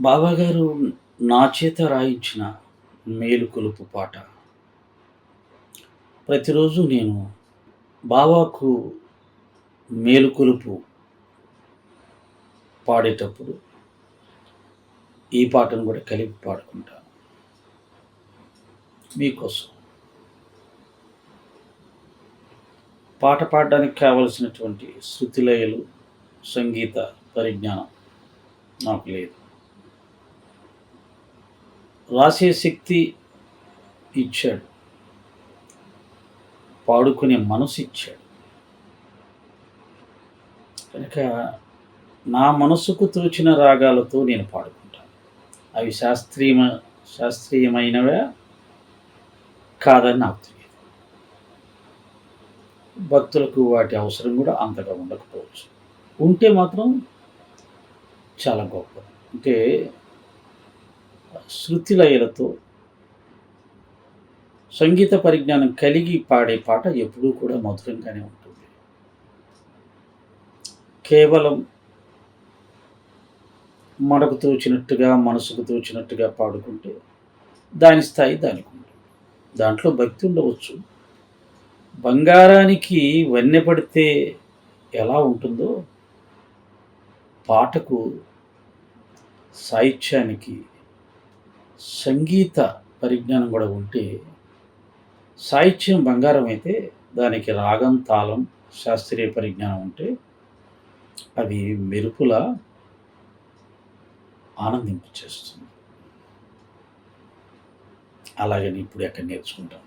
బాబాగారు నా చేత రాయించిన మేలుకొలుపు పాట. ప్రతిరోజు నేను బాబాకు మేలుకొలుపు పాడేటప్పుడు ఈ పాటను కూడా కలిపి పాడుకుంటాను. మీకోసం. పాట పాడడానికి కావలసినటువంటి శృతిలయలు సంగీత పరిజ్ఞానం నాకు లేదు. రాసే శక్తి ఇచ్చాడు. పాడుకునే మనసు ఇచ్చాడు. కనుక నా మనసుకు తోచిన రాగాలతో నేను పాడుకుంటాను. అవి శాస్త్రీయ శాస్త్రీయమైనవే? కాదని నాకు తెలియదు. భక్తులకు వాటి అవసరం కూడా అంతగా ఉండకపోవచ్చు. ఉంటే మాత్రం చాలా గొప్ప అంటే శృతిలయలతో సంగీత పరిజ్ఞానం కలిగి పాడే పాట ఎప్పుడూ కూడా మధురంగానే ఉంటుంది. కేవలం మనకు తోచినట్టుగా మనసుకు తోచినట్టుగా పాడుకుంటే దాని స్థాయి దానికి ఉంటుంది. దాంట్లో భక్తి ఉండవచ్చు. బంగారానికి వన్నె పడితే ఎలా ఉంటుందో పాటకు సాహిత్యానికి సంగీత పరిజ్ఞానం కూడా ఉంటే సాహిత్యం బంగారం అయితే దానికి రాగం తాళం శాస్త్రీయ పరిజ్ఞానం ఉంటే అది మెరుపుల ఆనందింపచేస్తుంది అలాగని ఇప్పుడు ఎక్కడ నేర్చుకుంటాం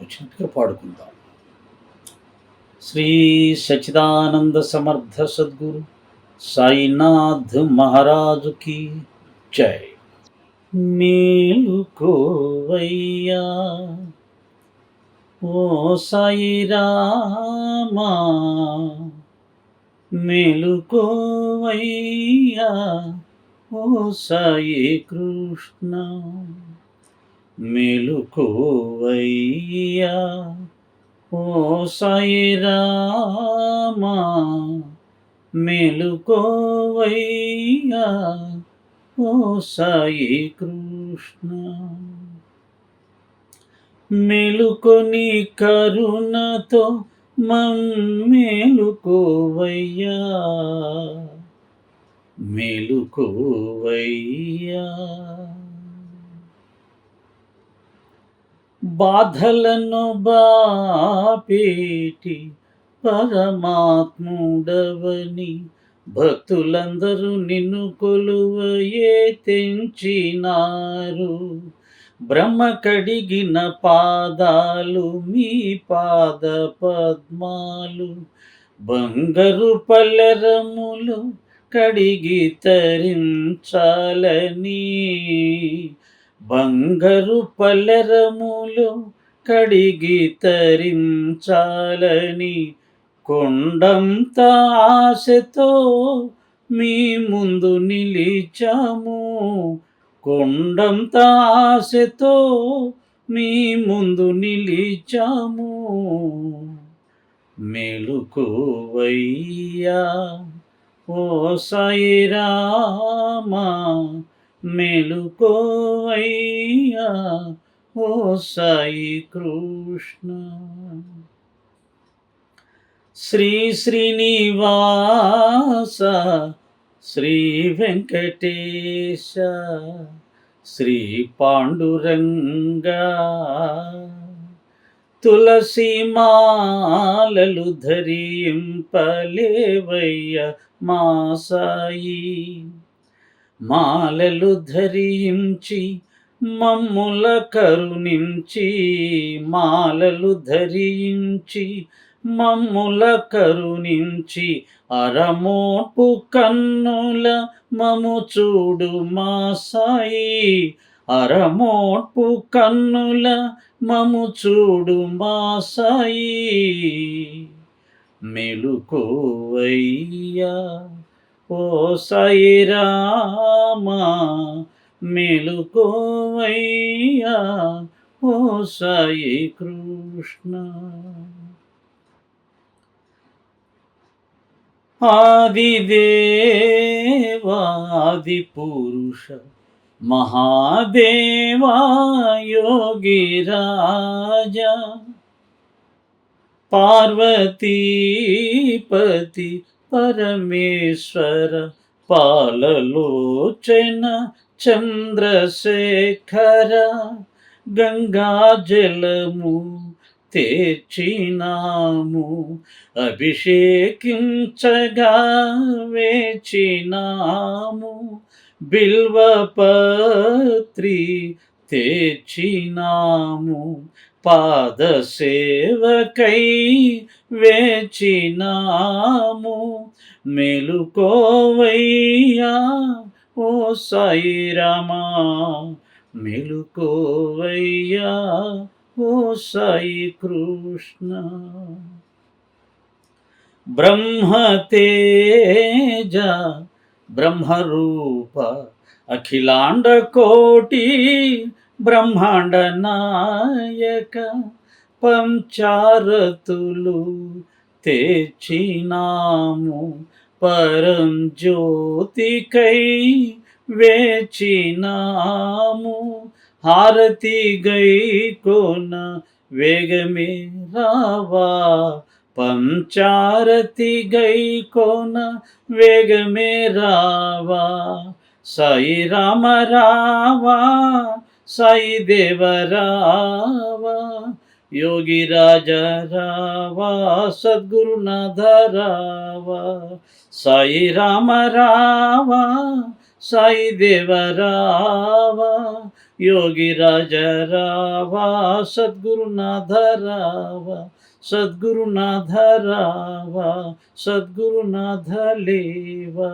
వచ్చినట్టుగా పాడుకుందాం. శ్రీ సచిదానంద సమర్థ సద్గురు సాయినాథ్ మహారాజుకి జై. మేలుకోవయ్యా. ఓ సాయి రామా మేలుకోవయ్యా. ఓ సాయి కృష్ణ మేలుకోవయ్యా. ఓ సాయి రామా మేలుకోవయ్యా. ఓ సాయి కృష్ణ మేలుకొని కరుణతో మమ్మేలుకోవయ్యా మెలుకోవయ్యా. బాధలను బాపేటి పరమాత్ముడవని భక్తులందరూ నిన్ను కొలువయే తెంచినారు. బ్రహ్మ కడిగిన పాదాలు మీ పాద పద్మాలు. బంగారు పల్లెరములు కడిగి తరించాలని. బంగారు పల్లెరములు కడిగి తరించాలని. కొండంత ఆశతో మీ ముందు నిలిచాము. కొండంత ఆశతో మీ ముందు నిలిచాము. మేలుకోవయ్యా ఓ సాయిరామా మేలుకోవయ్యా ఓ సాయి కృష్ణ. శ్రీ శ్రీనివాస శ్రీ వెంకటేశ శ్రీ పాండురంగ తులసి మాలలు ధరింపలేవయ్య మా సాయి మాలలు ధరించి మమ్ముల కరుణించి మాలలు ధరించి మమ్ముల కరుణించి అరమోపు కన్నుల మము చూడు మా సాయి. అరమోపు కన్నుల మము చూడు మా సాయి. మెలుకోవయ్యా ఓ సాయి రామా మెలుకోవయ్యా ఓ సాయి కృష్ణ. ఆదిదేవాది పురుష మహాదేవా యోగిరాజా పార్వతీపతి పరమేశ్వర పాలలోచన చంద్రశేఖర గంగాజలము తెచ్చినాము అభిషేకించగా వేచినాము బిల్వపత్రి తెచ్చినాము పాద సేవకై వేచినాము మెలుకోవయ్యా ఓ సాయిరామా మెలుకోవయ్యా ఓ సాయి కృష్ణ బ్రహ్మతేజ బ్రహ్మరూప అఖిలాండ కోటి బ్రహ్మాండ నాయక పంచారతులు తెచ్చినాము. పరం జ్యోతికై వేచినాము. హారతి గైకోన వేగమే రావా. పంచారతి గైకోన వేగమే రావా. సాయి రామ రావా సాయి దేవ రావా. యోగి రాజా రావా సద్గురునాథ రావా. సాయి రామ రావా సాయి దేవ రావా యోగి రాజ రావా సద్గురునాథ రావా సద్గురునాథ రావా సద్గురునాథ లేవా